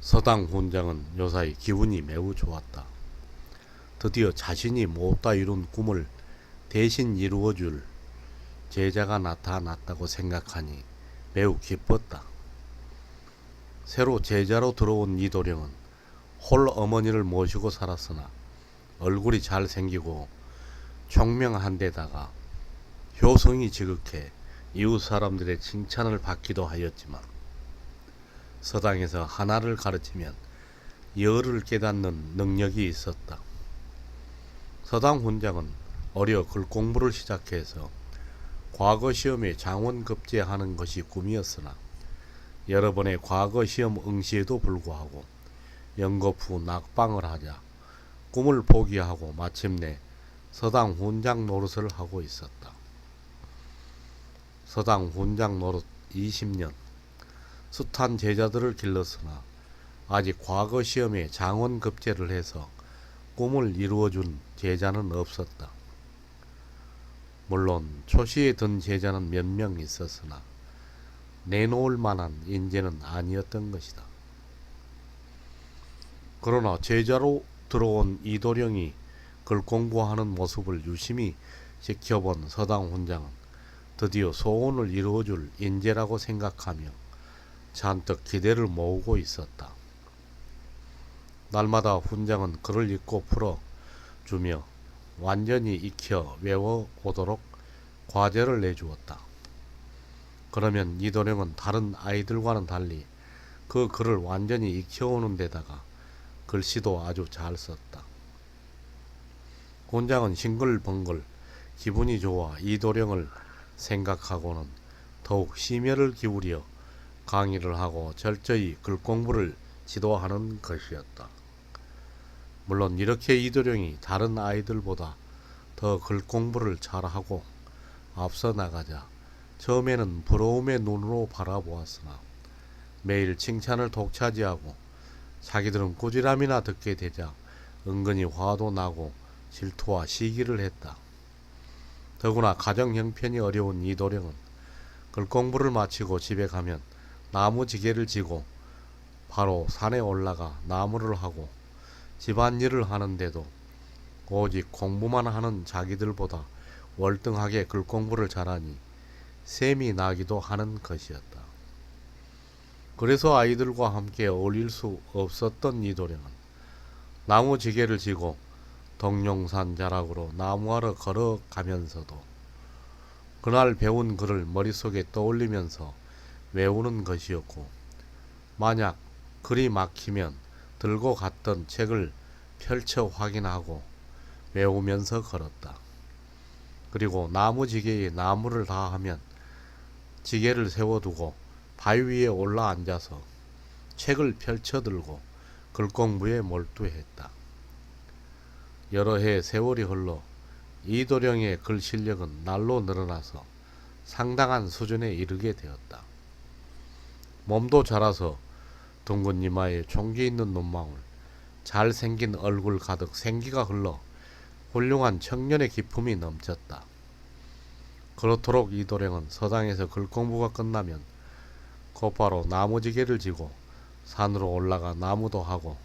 서당 훈장은 요사이 기분이 매우 좋았다. 드디어 자신이 못다 이룬 꿈을 대신 이루어줄 제자가 나타났다고 생각하니 매우 기뻤다. 새로 제자로 들어온 이도령은 홀 어머니를 모시고 살았으나 얼굴이 잘생기고 총명한 데다가 효성이 지극해 이웃 사람들의 칭찬을 받기도 하였지만 서당에서 하나를 가르치면 열을 깨닫는 능력이 있었다. 서당 훈장은 어려 글 공부를 시작해서 과거 시험에 장원급제하는 것이 꿈이었으나 여러 번의 과거 시험 응시에도 불구하고 후 낙방을 하자 꿈을 포기하고 마침내 서당 훈장 노릇을 하고 있었다. 서당 훈장 노릇 20년 숱한 제자들을 길렀으나 아직 과거 시험에 장원 급제를 해서 꿈을 이루어준 제자는 없었다. 물론 초시에 든 제자는 몇 명 있었으나 내놓을 만한 인재는 아니었던 것이다. 그러나 제자로 들어온 이도령이 글 공부하는 모습을 유심히 지켜본 서당 훈장은 드디어 소원을 이루어줄 인재라고 생각하며 잔뜩 기대를 모으고 있었다. 날마다 훈장은 글을 읽고 풀어 주며 완전히 익혀 외워 오도록 과제를 내주었다. 그러면 이도령은 다른 아이들과는 달리 그 글을 완전히 익혀오는 데다가 글씨도 아주 잘 썼다. 훈장은 싱글벙글 기분이 좋아 이도령을 생각하고는 더욱 심혈을 기울여 강의를 하고 철저히 글 공부를 지도하는 것이었다. 물론 이렇게 이도령이 다른 아이들보다 더 글 공부를 잘하고 앞서 나가자 처음에는 부러움의 눈으로 바라보았으나 매일 칭찬을 독차지하고 자기들은 꾸지람이나 듣게 되자 은근히 화도 나고 질투와 시기를 했다. 더구나 가정 형편이 어려운 이 도령은 글 공부를 마치고 집에 가면 나무 지게를 지고 바로 산에 올라가 나무를 하고 집안일을 하는데도 오직 공부만 하는 자기들보다 월등하게 글 공부를 잘하니 셈이 나기도 하는 것이었다. 그래서 아이들과 함께 어울릴 수 없었던 이도령은 나무 지게를 지고 덕룡산 자락으로 나무하러 걸어가면서도 그날 배운 글을 머릿속에 떠올리면서 외우는 것이었고 만약 글이 막히면 들고 갔던 책을 펼쳐 확인하고 외우면서 걸었다. 그리고 나무지게에 나무를 다 하면 지게를 세워두고 바위 위에 올라 앉아서 책을 펼쳐 들고 글 공부에 몰두했다. 여러 해 세월이 흘러 이도령의 글 실력은 날로 늘어나서 상당한 수준에 이르게 되었다. 몸도 자라서 둥근 이마에 총기 있는 눈망울, 잘생긴 얼굴 가득 생기가 흘러 훌륭한 청년의 기품이 넘쳤다. 그렇도록 이도령은 서당에서 글 공부가 끝나면 곧바로 나무지게를 지고 산으로 올라가 나무도 하고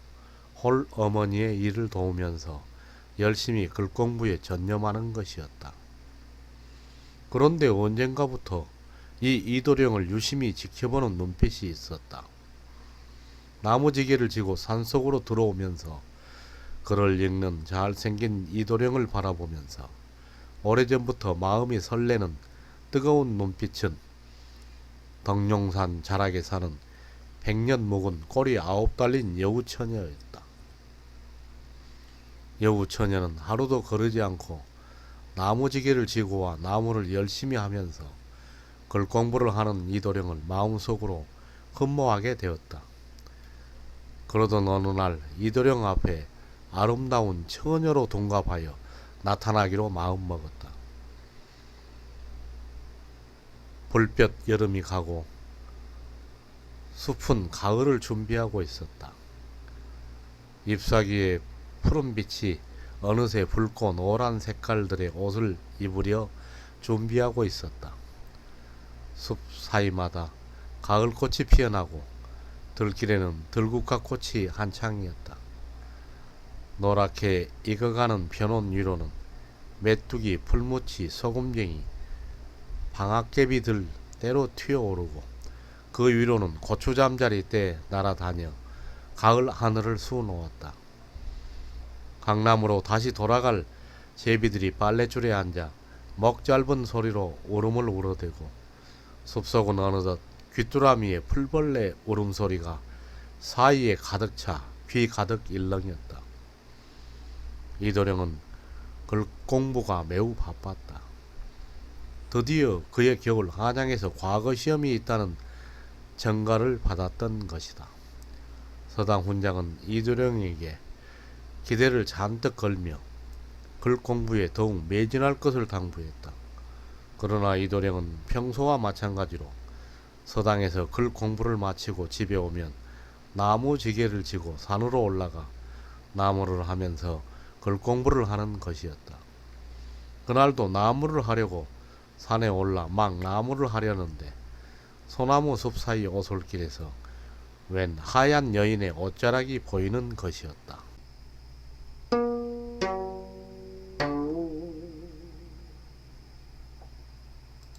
홀 어머니의 일을 도우면서 열심히 글 공부에 전념하는 것이었다. 그런데 언젠가부터 이 이도령을 유심히 지켜보는 눈빛이 있었다. 나무지게를 지고 산속으로 들어오면서 글을 읽는 잘생긴 이도령을 바라보면서 오래전부터 마음이 설레는 뜨거운 눈빛은 덕룡산 자락에 사는 백년 묵은 꼬리 아홉 달린 여우처녀였다. 여우 처녀는 하루도 거르지 않고 나무지게를 지고 와 나무를 열심히 하면서 글 공부를 하는 이도령을 마음속으로 흠모하게 되었다. 그러던 어느 날 이도령 앞에 아름다운 처녀로 동갑하여 나타나기로 마음먹었다. 불볕 여름이 가고 숲은 가을을 준비하고 있었다. 잎사귀에 푸른 빛이 어느새 붉고 노란 색깔들의 옷을 입으려 준비하고 있었다. 숲 사이마다 가을꽃이 피어나고 들길에는 들국화 꽃이 한창이었다. 노랗게 익어가는 변온 위로는 메뚜기, 풀무치, 소금쟁이, 방앗개비들 때로 튀어오르고 그 위로는 고추잠자리 때 날아다녀 가을 하늘을 수놓았다. 강남으로 다시 돌아갈 제비들이 빨래줄에 앉아 먹 짧은 소리로 울음을 울어대고 숲속은 어느덧 귀뚜라미의 풀벌레 울음소리가 사이에 가득 차 귀 가득 일렁였다. 이도령은 글 공부가 매우 바빴다. 드디어 그의 겨울 한양에서 과거 시험이 있다는 전가를 받았던 것이다. 서당 훈장은 이도령에게 기대를 잔뜩 걸며 글 공부에 더욱 매진할 것을 당부했다. 그러나 이도령은 평소와 마찬가지로 서당에서 글 공부를 마치고 집에 오면 나무 지게를 지고 산으로 올라가 나무를 하면서 글 공부를 하는 것이었다. 그날도 나무를 하려고 산에 올라 막 나무를 하려는데 소나무 숲 사이 오솔길에서 웬 하얀 여인의 옷자락이 보이는 것이었다.